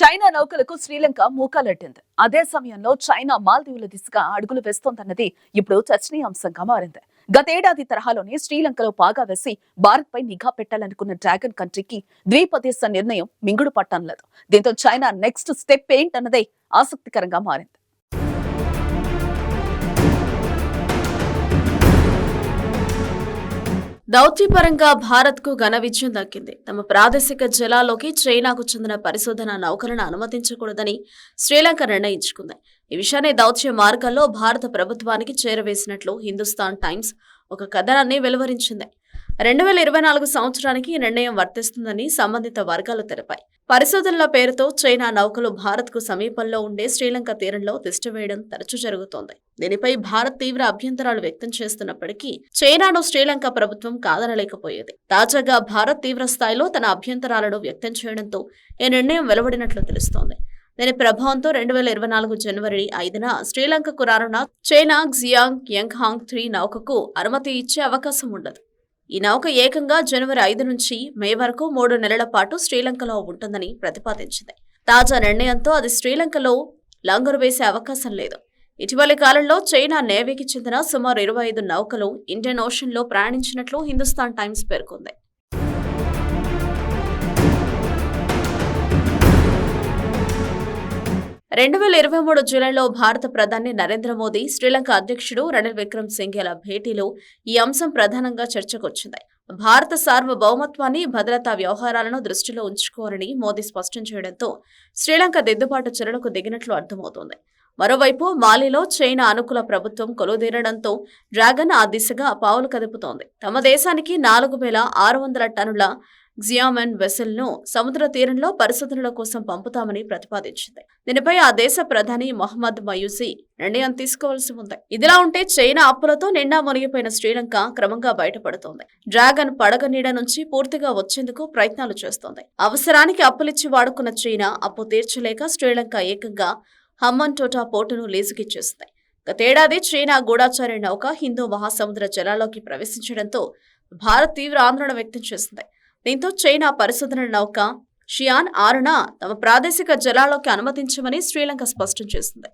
China నౌకలకు Sri Lanka మూకాలెట్టింది. అదే సమయంలో China మాల్దీవుల దిశగా అడుగులు వేస్తోందన్నది ఇప్పుడు చర్చనీయాంశంగా మారింది. గతేడాది తరహాలోనే శ్రీలంకలో పాగా వేసి భారత్ పై నిఘా పెట్టాలనుకున్న డ్రాగన్ కంట్రీకి ద్వీపదేశ నిర్ణయం మింగుడు పట్టం లేదు. దీంతో చైనా నెక్స్ట్ స్టెప్ ఏంటన్నదే ఆసక్తికరంగా మారింది. దౌత్యపరంగా భారత్కు ఘన విజయం దక్కింది. తమ ప్రాదేశిక జలాల్లోకి చైనాకు చెందిన పరిశోధన నౌకలను అనుమతించకూడదని శ్రీలంక నిర్ణయించుకుంది. ఈ విషయాన్ని దౌత్య మార్గాల్లో భారత ప్రభుత్వానికి చేరవేసినట్లు హిందుస్థాన్ టైమ్స్ ఒక కథనాన్ని వెలువరించింది. రెండు వేల ఇరవై నాలుగు సంవత్సరానికి ఈ నిర్ణయం వర్తిస్తుందని సంబంధిత వర్గాలు తెలిపాయి. పరిశోధనల పేరుతో చైనా నౌకలు భారత్కు సమీపంలో ఉండే శ్రీలంక తీరంలో తిష్టవేయడం తరచూ జరుగుతోంది. దీనిపై భారత్ తీవ్ర అభ్యంతరాలు వ్యక్తం చేస్తున్నప్పటికీ చైనాను శ్రీలంక ప్రభుత్వం కాదనలేకపోయేది. తాజాగా భారత్ తీవ్ర స్థాయిలో తన అభ్యంతరాలను వ్యక్తం చేయడంతో ఈ నిర్ణయం వెలువడినట్లు తెలుస్తోంది. దీని ప్రభావంతో రెండు వేల ఇరవై నాలుగు జనవరి ఐదున శ్రీలంకకు రానున్న China Xiang Yang Hong three నౌకకు అనుమతి ఇచ్చే అవకాశం ఉండదు ఈ నౌక ఏకంగా జనవరి ఐదు నుంచి మే వరకు మూడు నెలల పాటు శ్రీలంకలో ఉంటుందని ప్రతిపాదించింది. తాజా నిర్ణయంతో అది శ్రీలంకలో లంగరు వేసే అవకాశం లేదు. ఇటీవలి కాలంలో చైనా నేవీకి చెందిన సుమారు ఇరవై ఐదు నౌకలు ఇండియన్ ఓషన్లో ప్రయాణించినట్లు హిందుస్థాన్ టైమ్స్ పేర్కొంది. రెండు వేల ఇరవై మూడు జూలైలో భారత ప్రధాని నరేంద్ర మోదీ శ్రీలంక అధ్యక్షుడు రణిల్ విక్రమ్ సింఘేల భేటీలో ఈ అంశం ప్రధానంగా చర్చకొచ్చింది. భారత సార్వభౌమత్వాన్ని భద్రతా వ్యవహారాలను దృష్టిలో ఉంచుకోవాలని మోదీ స్పష్టం చేయడంతో శ్రీలంక దిద్దుబాటు చర్యలకు దిగినట్లు అర్థమవుతోంది. మరోవైపు మాలిలో చైనా అనుకూల ప్రభుత్వం కొలుదీరడంతో డ్రాగన్ ఆ దిశగా పావులు కదుపుతోంది. తమ దేశానికి నాలుగు వేల ఆరు వందల టన్నుల జియామెన్ వెసల్ను సముద్ర తీరంలో పరిశోధనల కోసం పంపుతామని ప్రతిపాదించింది. దీనిపై ఆ దేశ ప్రధాని మొహమ్మద్ మయూసి నిర్ణయం తీసుకోవాల్సి ఉంది. ఇదిలా ఉంటే చైనా అప్పులతో నిండా మునిగిపోయిన శ్రీలంక క్రమంగా బయటపడుతోంది. డ్రాగన్ పడగ నీడ నుంచి పూర్తిగా వచ్చేందుకు ప్రయత్నాలు చేస్తోంది. అవసరానికి అప్పులిచ్చి వాడుకున్న చైనా అప్పు తీర్చలేక శ్రీలంక ఏకంగా హమ్మన్ టోటా పోర్టును లీజుకిచ్చేసింది గతేడాది చైనా గూడాచారి నౌక హిందూ మహాసముద్ర జలాల్లోకి ప్రవేశించడంతో భారత్ తీవ్ర ఆందోళన వ్యక్తం చేసింది దీంతో చైనా పరిశోధన నౌక షియాన్ ఆరున తమ ప్రాదేశిక జలాల్లోకి అనుమతించమని శ్రీలంక స్పష్టం చేసింది.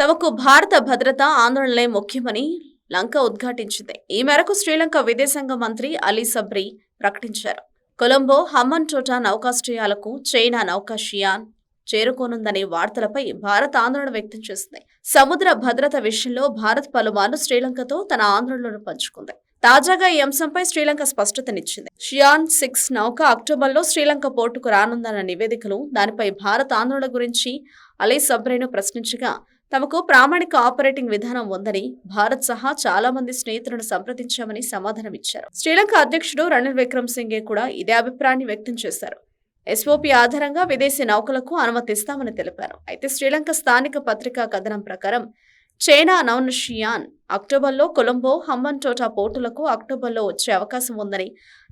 తమకు భారత భద్రత ఆందోళనలే ముఖ్యమని లంక ఉద్ఘాటించింది. ఈ మేరకు శ్రీలంక విదేశాంగ మంత్రి అలీ సబ్రి ప్రకటించారు. కొలంబో హమ్మన్ చోటా నౌకాశ్రయాలకు చైనా నౌక షియాన్ చేరుకోనుందనే వార్తలపై భారత్ ఆందోళన వ్యక్తం చేసింది. సముద్ర భద్రత విషయంలో భారత్ పలుమార్లు శ్రీలంకతో తన ఆందోళనను పంచుకుంది. తాజాగా ఈ అంశంపై శ్రీలంక స్పష్టతనిచ్చింది. షియాన్ సిక్స్ నౌక అక్టోబర్లో శ్రీలంక పోర్టుకు రానుందన్న నివేదికలు దానిపై భారత్ ఆందోళన గురించి అలీ సబ్రేను ప్రశ్నించగా తమకు ప్రామాణిక ఆపరేటింగ్ విధానం ఉందని భారత్ సహా చాలా మంది స్నేహితులను సంప్రదించామని సమాధానమిచ్చారు శ్రీలంక అధ్యక్షుడు రణిల్ విక్రమ్ సింగే కూడా ఇదే అభిప్రాయాన్ని వ్యక్తం చేశారు. ఎస్ఓపి ఆధారంగా విదేశీ నౌకలకు అనుమతిస్తామని తెలిపారు. అయితే శ్రీలంక స్థానిక పత్రికా కథనం ప్రకారం చైనా అనౌన్ షియాన్. అక్టోబర్లో కొలంబో హంబన్టోటా టోటా పోర్టులకు అక్టోబర్లో వచ్చే అవకాశం ఉందని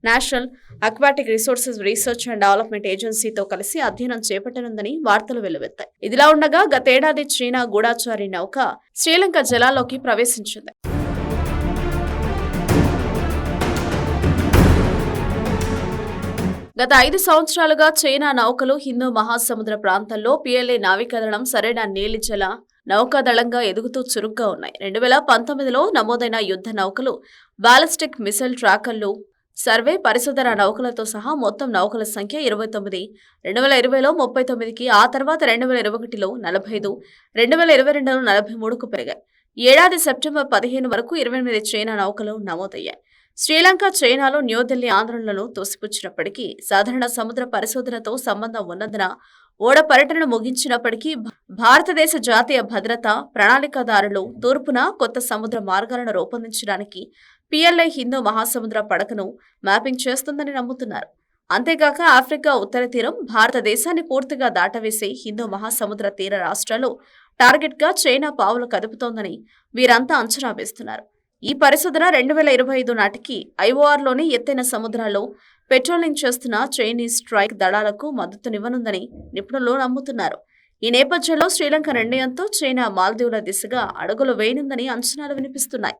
national aquatic resources research and development ఏజెన్సీతో కలిసి అధ్యయనం చేపట్టనుందని వార్తలు వెలువెత్తాయి. ఇదిలా ఉండగా గతేడాది చైనా గూఢాచారి నౌక శ్రీలంక జలాల్లోకి ప్రవేశించింది. గత ఐదు సంవత్సరాలుగా చైనా నౌకలు హిందూ మహాసముద్ర ప్రాంతంలో పిఎల్ఏ నావికాదళం సరైన నీలిజల నౌకాదళంగా ఎదుగుతూ చురుగ్గా ఉన్నాయి. రెండు వేల పంతొమ్మిదిలో నమోదైన యుద్ధ నౌకలు బాలిస్టిక్ మిసైల్ ట్రాకర్లు సర్వే పరిశోధన నౌకలతో సహా మొత్తం నౌకల సంఖ్య ఇరవై తొమ్మిది. రెండు వేల ఇరవైలో ముప్పై తొమ్మిదికి ఆ తర్వాత రెండు వేల ఇరవై ఒకటిలో నలభై ఐదు రెండు వేల ఇరవై రెండులో నలభై మూడుకు పెరిగాయి. ఏడాది సెప్టెంబర్ పదిహేను వరకు ఇరవై ఎనిమిది చైనా నౌకలు నమోదయ్యాయి. శ్రీలంక చైనాలో న్యూఢిల్లీ ఆందోళనలు తోసిపుచ్చినప్పటికీ సాధారణ సముద్ర పరిశోధనతో సంబంధం ఉన్నందున ఓడ పర్యటనను ముగించినప్పటికీ భారతదేశ జాతీయ భద్రత ప్రణాళికదారులు తూర్పున కొత్త సముద్ర మార్గాలను రూపొందించడానికి పిఎల్ఐ హిందూ మహాసముద్ర పడకను మ్యాపింగ్ చేస్తుందని నమ్ముతున్నారు. అంతేగాక ఆఫ్రికా ఉత్తర తీరం భారతదేశాన్ని పూర్తిగా దాటవేసే హిందూ మహాసముద్ర తీర రాష్ట్రాలు టార్గెట్గా చైనా పావులు కదుపుతోందని వీరంతా అంచనా వేస్తున్నారు. ఈ పరిశోధన రెండు వేల ఇరవై ఐదు నాటికి ఐఓఆర్లోని ఎత్తైన సముద్రాల్లో పెట్రోలింగ్ చేస్తున్న చైనీస్ స్ట్రైక్ దళాలకు మద్దతునివ్వనుందని నిపుణులు నమ్ముతున్నారు. ఈ నేపథ్యంలో శ్రీలంక నిర్ణయంతో చైనా మాల్దీవుల దిశగా అడుగులు వేయనుందని అంచనాలు వినిపిస్తున్నాయి.